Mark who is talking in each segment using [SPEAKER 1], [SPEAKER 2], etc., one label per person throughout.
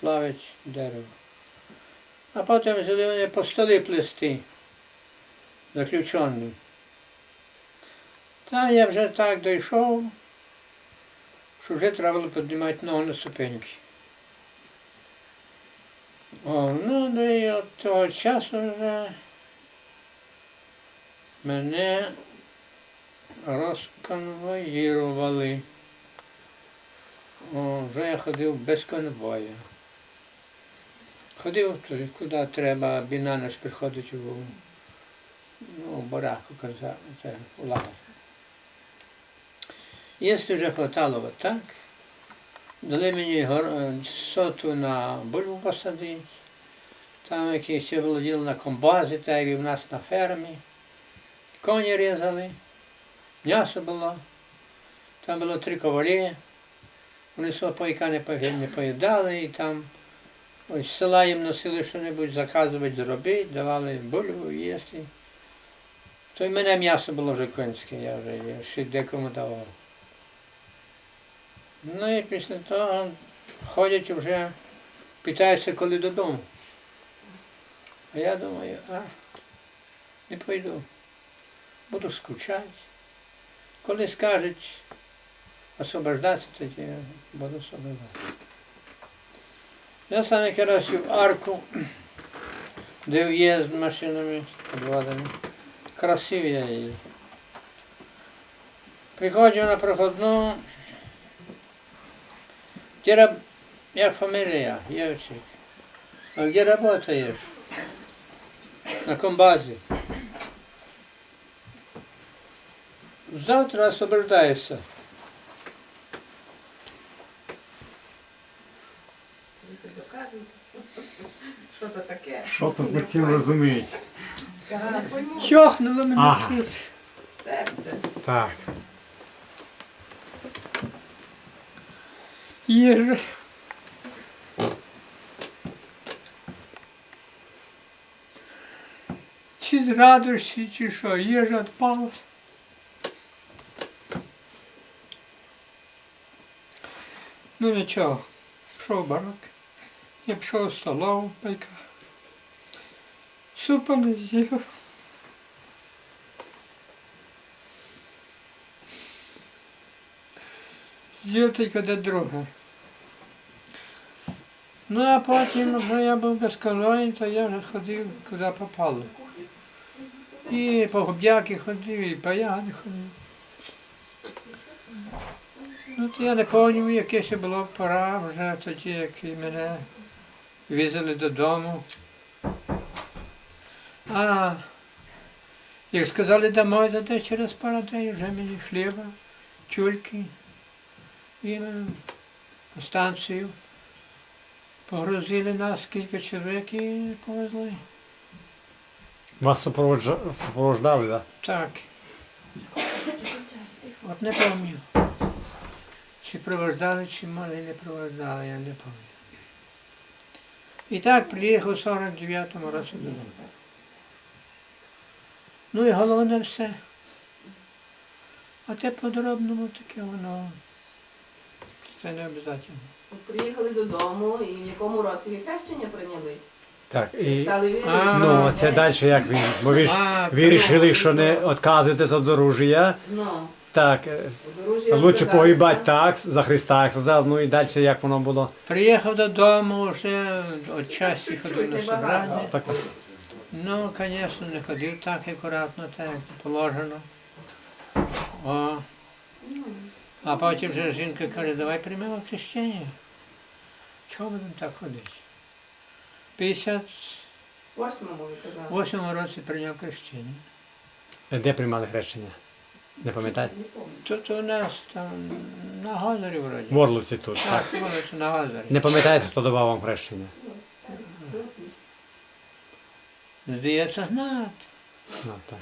[SPEAKER 1] плавить дерево. А потім взяли вони по столі плести, заключені. Та я вже так дійшов, що вже треба було піднімати ногу на ступеньки. О, ну, ну і от того часу вже мене розконвоїрували. О, вже я ходив без конвою. Ходив туди, куди треба, біна бінанеш приходить у, ну, в бараку, казав, це, у лагер. Якщо вже хватало от так, дали мені е, соту на бульбу посадити, там якісь ще було діло на комбазі, так як і в нас на фермі. Коні різали, м'ясо було, там було три ковалі, вони свого пайка не поїдали, і там ось села їм носили що-небудь заказувати, зробити, давали бульбу їсти. То й мене м'ясо було вже конське, я вже ще декому давав. Ну і після того ходять вже, питаються, коли додому. А я думаю, а, не пойду. Буду скучати. Коли скажуть освобождатися, тоді буду освобождатися. Я саме раз в арку, де в'їзд машинами, підводами. Красив я її. Приходжу на проходну. Где. Як фамилия? Євчик. А где работаешь? На комбазе. Завтра освобождаешься.
[SPEAKER 2] Що то таке?
[SPEAKER 3] Що?
[SPEAKER 2] Я не пойму.
[SPEAKER 1] Чохнуло мене
[SPEAKER 3] Ага.
[SPEAKER 1] тут.
[SPEAKER 2] Серце.
[SPEAKER 3] Так.
[SPEAKER 1] Їжа. Чи з радості, чи що, їжа відпала. Ну нічого, пішов в барак, я пішов в столову, пайка. Супа не з'їв. З'їв тільки де друге. Ну а потім вже я був безконтрольний, то я вже ходив куди попало. І по губ'яки ходив, і по ягоди ходив. Ну то я не пам'ятаю, яке ще було пора вже тоді, як мене візили додому. А як сказали домой, десь через пару днів вже мені хліба, тюльки і станцію. Погрузили нас кілька чоловік і повезли.
[SPEAKER 3] Вас супроводжа- супроводжали, так?
[SPEAKER 1] Так. От не пам'ятаю. Чи провождали, чи може не провождали, я не пам'ятаю. І так приїхав у 49-му році додому. Ну і головне все. А те по-дробному таке воно. Це не обов'язково.
[SPEAKER 2] Приїхали додому і в якому році ви хрещення прийняли?
[SPEAKER 3] Так. І,
[SPEAKER 2] Стали
[SPEAKER 1] А.
[SPEAKER 3] ну, це далі як він. Бо ви ж
[SPEAKER 1] А,
[SPEAKER 3] вирішили, що не відказуєтесь від оружия.
[SPEAKER 2] Ну,
[SPEAKER 3] Так. е, Лучше
[SPEAKER 2] відказалися.
[SPEAKER 3] погибати так, за Христа, як сказав, ну і далі як воно було.
[SPEAKER 1] Приїхав додому, вже від часі ходив на собрання.
[SPEAKER 3] Так,
[SPEAKER 1] Ну, звісно, не ходив так акуратно, так як положено. О. А потім вже жінка каже, давай приймемо хрещення. Чого будемо так ходити? В 58
[SPEAKER 2] Восьмому ви казали.
[SPEAKER 1] році прийняв хрещення.
[SPEAKER 3] де приймали хрещення? Не пам'ятаєте?
[SPEAKER 2] Не пам'ятаю.
[SPEAKER 1] Тут у нас там на Газарі вроді.
[SPEAKER 3] В Орловці тут, так.
[SPEAKER 1] Так, вулиця на Газарі.
[SPEAKER 3] Не пам'ятаєте, хто давав вам хрещення?
[SPEAKER 1] Здається, Гнат.
[SPEAKER 3] Ну, так.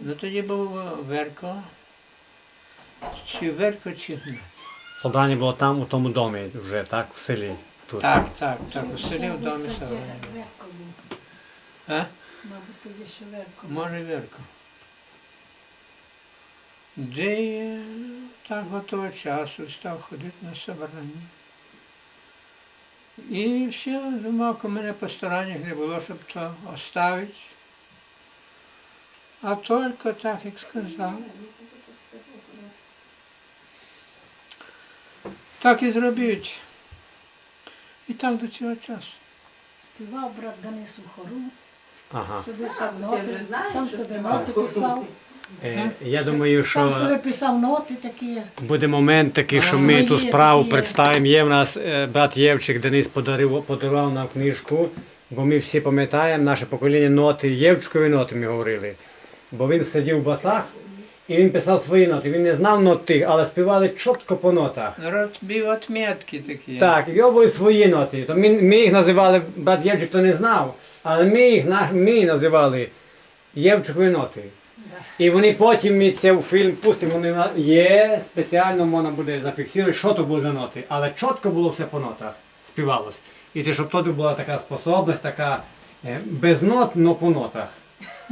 [SPEAKER 1] Ну тоді був Верко. Чи Верко, чи Гнат.
[SPEAKER 3] Собрання було там, у тому домі вже, так, в селі. Тут.
[SPEAKER 1] Так, так, так, у селі в домі собрання.
[SPEAKER 4] Верко.
[SPEAKER 1] А?
[SPEAKER 4] Мабуть, тоді ще Верко.
[SPEAKER 1] Може, Вірко. Де я так готового часу став ходити на собрання. І все, думав, коли мене по сторонніх не було, щоб то оставити. А тільки так, як сказав. Так і зробіть. І так до цього часу.
[SPEAKER 4] Співав брат Денис у хору,
[SPEAKER 3] Ага.
[SPEAKER 4] собі сам ноти, сам собі ноти писав,
[SPEAKER 3] Е, я думаю,
[SPEAKER 4] сам
[SPEAKER 3] що
[SPEAKER 4] собі писав ноти такі.
[SPEAKER 3] буде момент такий, що ми
[SPEAKER 4] свої
[SPEAKER 3] ту справу
[SPEAKER 4] такі.
[SPEAKER 3] представимо. Є в нас е, брат Євчик Денис подарував, подарував нам книжку, бо ми всі пам'ятаємо, наше покоління ноти, Євчикові ноти ми говорили. Бо він сидів в басах і він писав свої ноти. Він не знав нот тих, але співали чітко по нотах.
[SPEAKER 1] Народ бив отметки такі.
[SPEAKER 3] Так, і в його були свої ноти. То ми, ми їх називали, брат Євчик то не знав, але ми їх на- ми називали Євчикові ноти. І вони потім ми це в фільм пустимо, вони на- є, спеціально можна буде зафіксувати, що то було за ноти. Але чітко було все по нотах, співалось. І це щоб тоді була така способність, така е, без нот, но по нотах.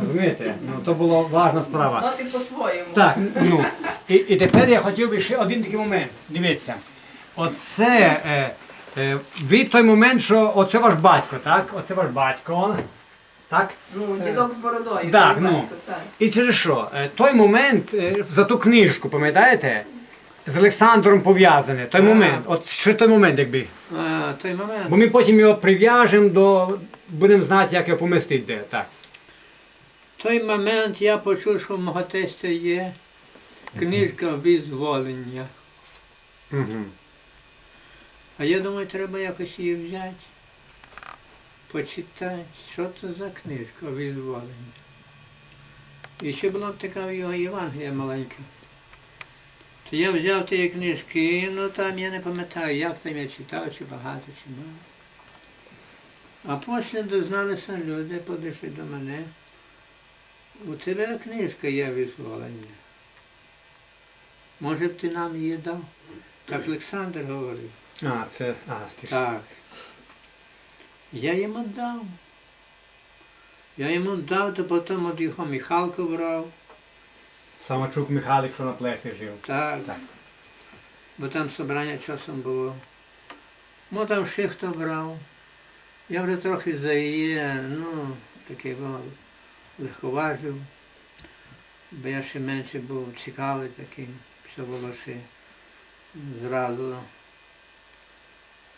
[SPEAKER 3] Розумієте? Ну, то була важна справа.
[SPEAKER 2] Ноти по-своєму.
[SPEAKER 3] Так, ну. І, і тепер я хотів би ще один такий момент. Дивіться. Оце е, е, від той момент, що оце ваш батько, так? Оце ваш батько. Так?
[SPEAKER 2] Ну, дідок з бородою.
[SPEAKER 3] Так, ну.
[SPEAKER 2] батько, так.
[SPEAKER 3] І через що? Е, той момент е, за ту книжку, пам'ятаєте? З Олександром пов'язаний. Той момент. От ще той момент, якби.
[SPEAKER 1] А, той момент.
[SPEAKER 3] Бо ми потім його прив'яжемо до. Будемо знати, як його помістити де. Так.
[SPEAKER 1] той момент я почув, що в мого тестя є книжка визволення.
[SPEAKER 3] Угу.
[SPEAKER 1] А я думаю, треба якось її взяти, почитати, що це за книжка визволення. І ще була б така його Євангелія маленька. То я взяв ті книжки, ну там я не пам'ятаю, як там я читав, чи багато, чи мало. А потім дозналися люди, підійшли до мене. У тебе книжка є визволення. Може б ти нам її дав? Так Олександр говорив.
[SPEAKER 3] А, це. А, ти
[SPEAKER 1] Так. Я йому дав. Я йому дав, то потім от його Михалко брав.
[SPEAKER 3] Самочук Михайлик, що на плесі жив.
[SPEAKER 1] Так.
[SPEAKER 3] Так.
[SPEAKER 1] Бо там собрання часом було. Ну там ще хто брав. Я вже трохи за її, ну, такий був, легковажив. Бо я ще менше був цікавий такий. Все було ще зразу.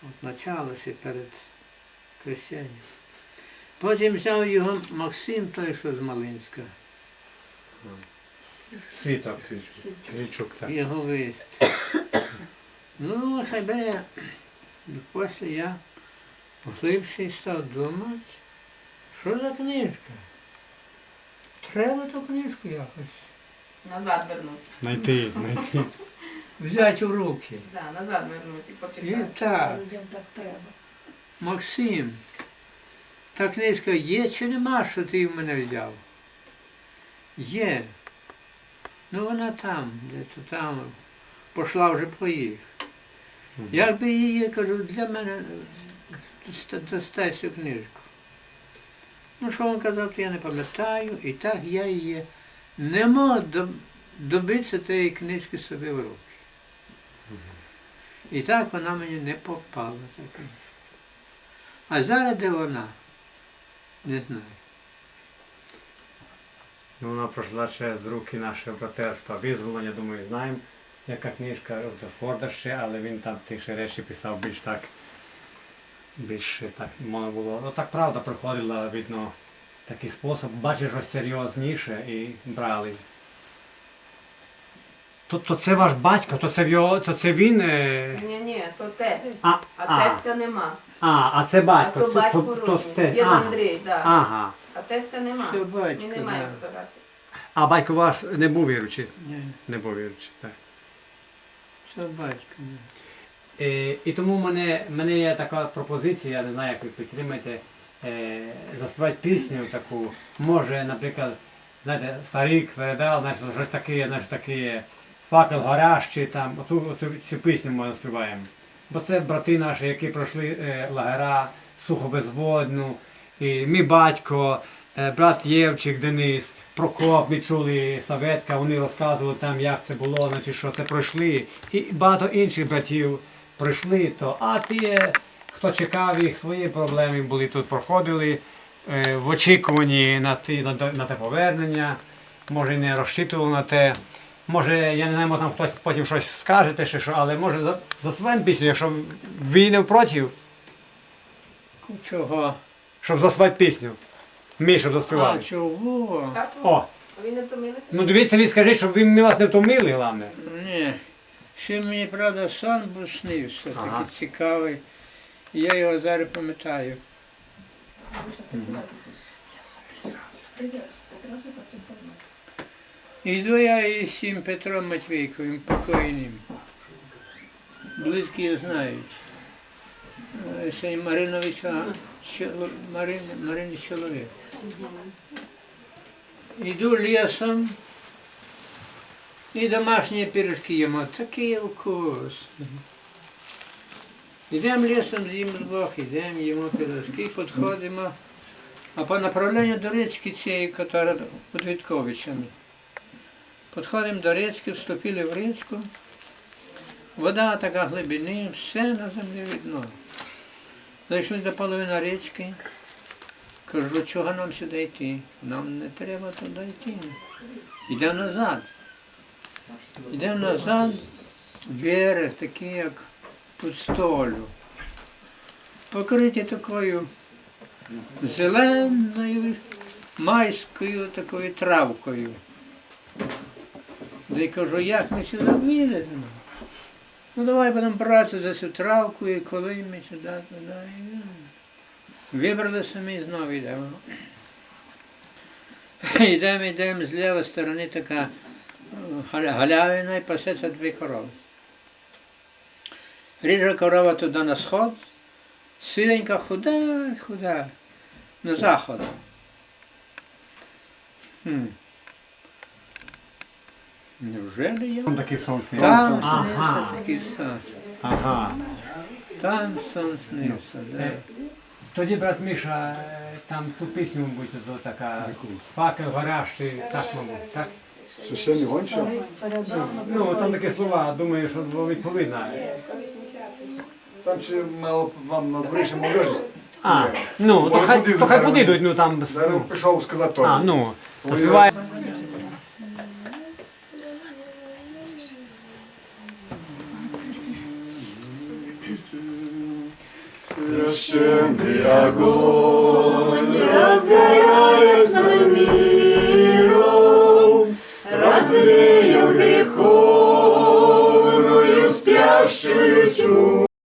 [SPEAKER 1] От начало ще перед хрещенням. Потім взяв його Максим, той, що з Малинська.
[SPEAKER 3] Світок. Свічук, так.
[SPEAKER 1] Його виїзд. Ну, хай бере. Після я глибший став думати, що за книжка. Треба ту книжку якось
[SPEAKER 2] Назад вернуть.
[SPEAKER 3] Найти, знайти.
[SPEAKER 1] взяти в руки.
[SPEAKER 2] Да, назад вернуть і
[SPEAKER 1] І так,
[SPEAKER 4] Людям так треба.
[SPEAKER 1] Максим, та книжка є чи нема, що ти в мене взяв? Є. Ну вона там, де-то там. Пішла вже по їх. Як би її, кажу, для мене доста- достай цю книжку. Ну, що він казав, то я не пам'ятаю, і так я її не мог добитися тієї книжки собі в руки. І так вона мені не попала. А зараз де вона? Не знаю.
[SPEAKER 3] Ну, вона пройшла ще з руки нашого братерства. Визволення, думаю, знаємо, яка книжка Форда ще, але він там ті ще речі писав більш так, більш так можна було. Ну так правда проходила, видно, такий спосіб. Бачиш, що серйозніше і брали. То, то це ваш батько, то це, в його, то це він. Е...
[SPEAKER 2] Ні, ні, то тест.
[SPEAKER 3] А,
[SPEAKER 2] А
[SPEAKER 3] а,
[SPEAKER 2] тестя нема.
[SPEAKER 3] А, а це
[SPEAKER 2] А
[SPEAKER 3] батько.
[SPEAKER 2] то
[SPEAKER 3] це,
[SPEAKER 2] батько
[SPEAKER 3] то, то,
[SPEAKER 2] родний. Дід Андрій, так.
[SPEAKER 3] ага.
[SPEAKER 2] А тестя нема.
[SPEAKER 1] Це батько,
[SPEAKER 2] Він немає
[SPEAKER 1] да.
[SPEAKER 2] фотографії.
[SPEAKER 3] А батько ваш не був віруючий?
[SPEAKER 1] Ні,
[SPEAKER 3] Не був віруючий, так.
[SPEAKER 1] це батько. ні.
[SPEAKER 3] Е, і тому в мене, мене є така пропозиція, я не знаю, як ви підтримаєте, е, заспівати пісню таку. Може, наприклад, знаєте, старик передав, значить, щось таке, значить, таке, факел горящий, там, оту, оту цю пісню ми співаємо. Бо це брати наші, які пройшли е, лагера, сухобезводну, і мій батько, е, брат Євчик Денис, Прокоп, ми чули Саветка, вони розказували там, як це було, значить, що це пройшли. І багато інших братів пройшли то. А ті, хто чекав їх, свої проблеми були тут, проходили е, в очікуванні на, ті, на те повернення, може не розчитували на те. Може, я не знаю, може там хтось потім щось скажете, чи що, але може за- заспіваємо пісню, якщо ви не проти,
[SPEAKER 1] Чого?
[SPEAKER 3] щоб заспівати пісню. Ми, щоб
[SPEAKER 1] А,
[SPEAKER 3] заспівали.
[SPEAKER 1] чого?
[SPEAKER 2] Тату,
[SPEAKER 3] О,
[SPEAKER 2] ви не втомилися?
[SPEAKER 3] ну дивіться, ви скажіть, щоб ви ми вас не втомили, головне.
[SPEAKER 1] Ні. Ще мені, правда, сон був снився,
[SPEAKER 3] Ага.
[SPEAKER 1] такий цікавий. І Я його зараз пам'ятаю. Іду я із цим Петром Матвійковим, покойним. Близькі знають. Е, Ще Мариновича, Марин, Марини чоловік. Іду лісом, і домашні пиріжки їмо. Такий вкус. Йдемо лісом, з'їмо двох, йдемо, їмо пиріжки, підходимо. А по направленню до річки цієї, яка під. Підходимо до річки, вступили в річку. Вода така глибини, все на землі видно. Зайшли до половини річки. Кажу, чого нам сюди йти? Нам не треба туди йти. Йдемо назад. Йдемо назад, берег такий, як під столю. Покриті такою зеленою майською такою травкою. Да й кажу, як ми сюди виліземо? Ну давай будемо братися за цю травку і коли ми сюди, туди. ну. Вибрали самі знову йдемо. Йдемо, йдемо, з лівої сторони така е, галявина і пасеться дві корови. Ріже корова туди на сход, силенька худа, худа, на заход. Хм. Невже я?
[SPEAKER 3] Там такий сон
[SPEAKER 1] Там
[SPEAKER 3] Ага.
[SPEAKER 1] снився такий сон.
[SPEAKER 3] Ага.
[SPEAKER 1] Там сон снився, да.
[SPEAKER 3] Е, Тоді, брат Міша, е, там ту пісню, мабуть, то така факел горящий, так, мабуть, так?
[SPEAKER 5] Священний гончо?
[SPEAKER 3] Ну, там такі слова, думаю, що було відповідно.
[SPEAKER 5] Там ще мало вам на дворі ще молодежі.
[SPEAKER 3] А, ну, то хай, то хай подійдуть, ну там.
[SPEAKER 5] Зараз
[SPEAKER 3] ну.
[SPEAKER 5] пішов сказати то.
[SPEAKER 3] А, ну, співає.
[SPEAKER 5] Священний